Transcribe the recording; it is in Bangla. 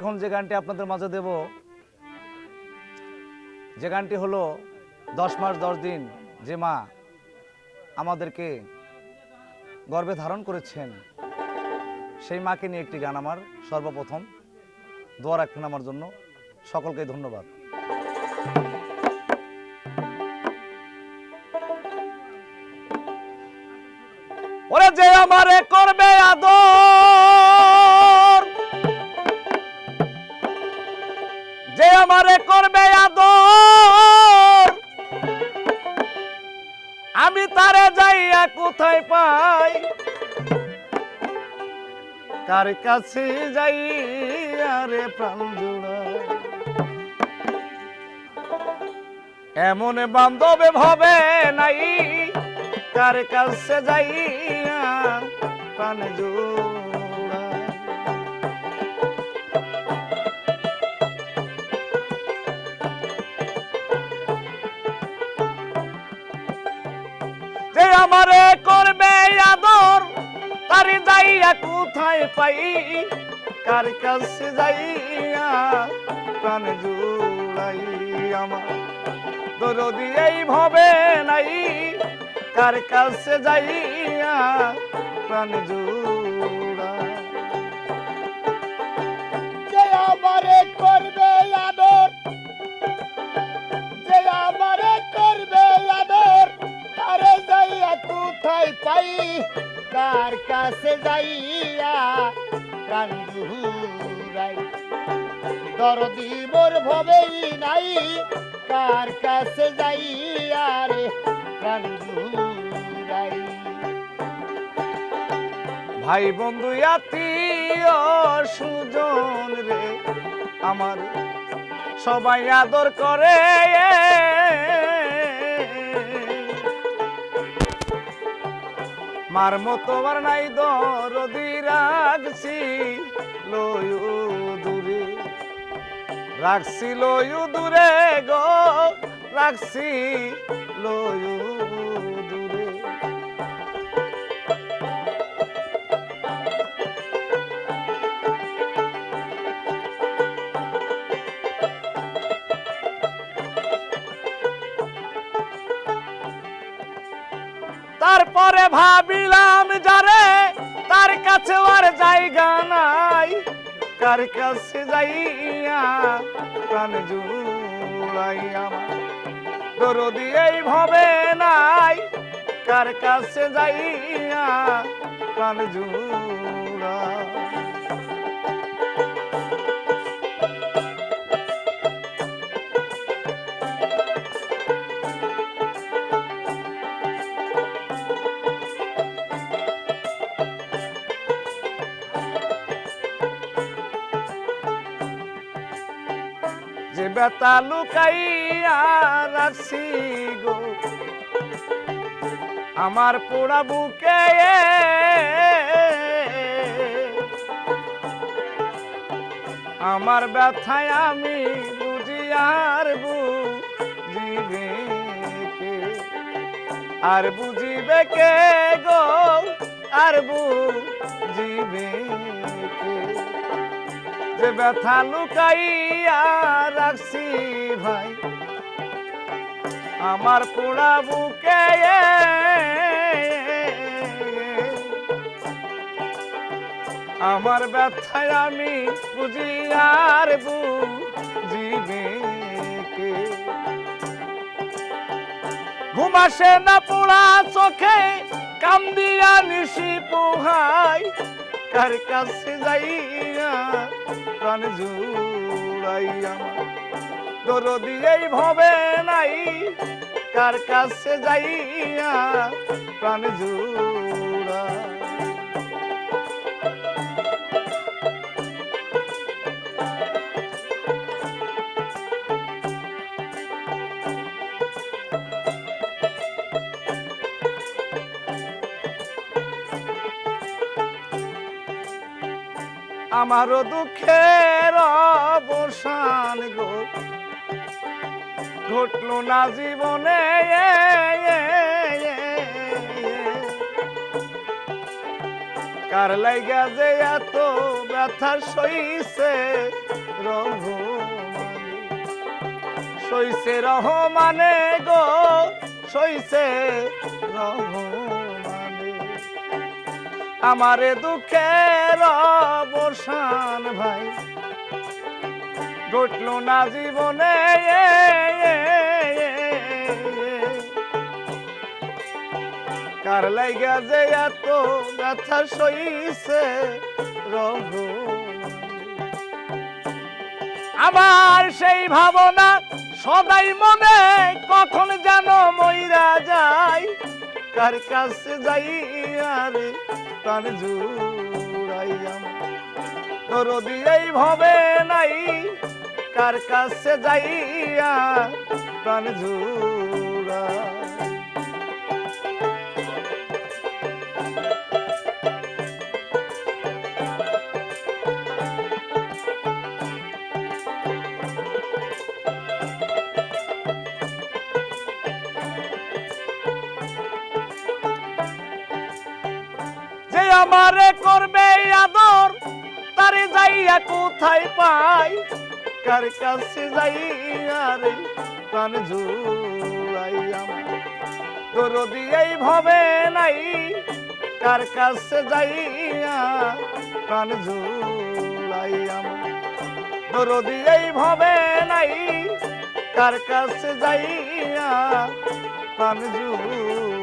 এখন যে গানটি আপনাদের মাঝে দেব, যে গানটি হলো দশ মাস দশ দিন যে মা আমাদেরকে গর্ভে ধারণ করেছেন, সেই মাকে নিয়ে একটি গান আমার সর্বপ্রথম। দোয়া রাখবেন আমার জন্য। সকলকে ধন্যবাদ। ওরে যে আমারে করবে আদর আমারে করবে আদর। আমি তারে যাইয়া কোথায় পাই? কার কাছে যাই আরে প্রাণ এমন বান্ধবে ভবে নাই। কার কাছে যাইয়া প্রাণ জোড়ায়? আমারে করবে আদর? তারি যাইয়া কোথায় পাই? কার কাছে যাইয়া প্রাণ জুড়াই আমার? দরদি এই ভবে নাই। কার কাছে যাইয়া প্রাণ জুড়াই কোথায় কার কাছে যাইয়া প্রাণ জুহুরাই দরদি মোর ভবেই নাই, কার কাছে যাইয়া রে প্রাণ জুহুরাই ভাই বন্ধু, আত্মীয় সুজন রে, আমার সবাই আদর করে মার মতো আর নাই দরদি রাখছি লয়ু দূরে। রাখছি লয়ু দূরে গো রাখছি লয়ু তারপরে ভাবিলাম যারে, তার কাছে আর জায়গা নাই। কার কাছে যাইয়া প্রাণ জুড়াই আমার দরদি এই ভবে নাই। কার কাছে যাইয়া প্রাণ জুড়া বেতা লুকাইয়া রাখছি গো। আমার পোড়া বুকে আমার ব্যথায় আমি বুঝি আর বুঝিবে আর বুঝিবে কে গো? আর বুঝিবে যে ব্যথা লুকাইয়া রাখছি ভাই, আমার পোড়া বুকে আমার ব্যথায় আমি বুঝি আর বুঝিবে ঘুমাসে না পোড়া চোখে, কান্দিয়া নিশি পোহাই, কার কাছে যাইয়া প্রাণ জুড়াই আমার দরদি দিয়েই ভবে নাই কার কাছে যাইয়া প্রাণ জুড়া আমারও দুঃখের অবসান গো। ঘটল না জীবনে কার লাইগা যে এত ব্যথার সইছে রঘু সইছে রহমানে গো, সইছে রঘু আমারে দুঃখের অবসান ভাই। ঘটল না জীবনে কার লাইগা যে এত ব্যথা সইছে রহমানে আমার সেই ভাবনা সদাই মনে কখন যেন মইরা যায়। কার কাছে যাই আরে প্রাণ জুড়াইয়াম রবি, এই ভবে নাই, কার কাছে যাইয়া প্রাণ জুড়া আমারে করবে আদর, তারে যাইয়া কোথায় পাই? কার কাছে যাইয়া রে প্রাণ জুড়াইয়াম? তোর দিয়েই ভবে নাই, কার কাছে যাইয়া প্রাণ জুড়াইয়াম? তোর দিয়েই ভবে নাই, কার কাছে যাইয়া প্রাণ জুড়াইয়াম?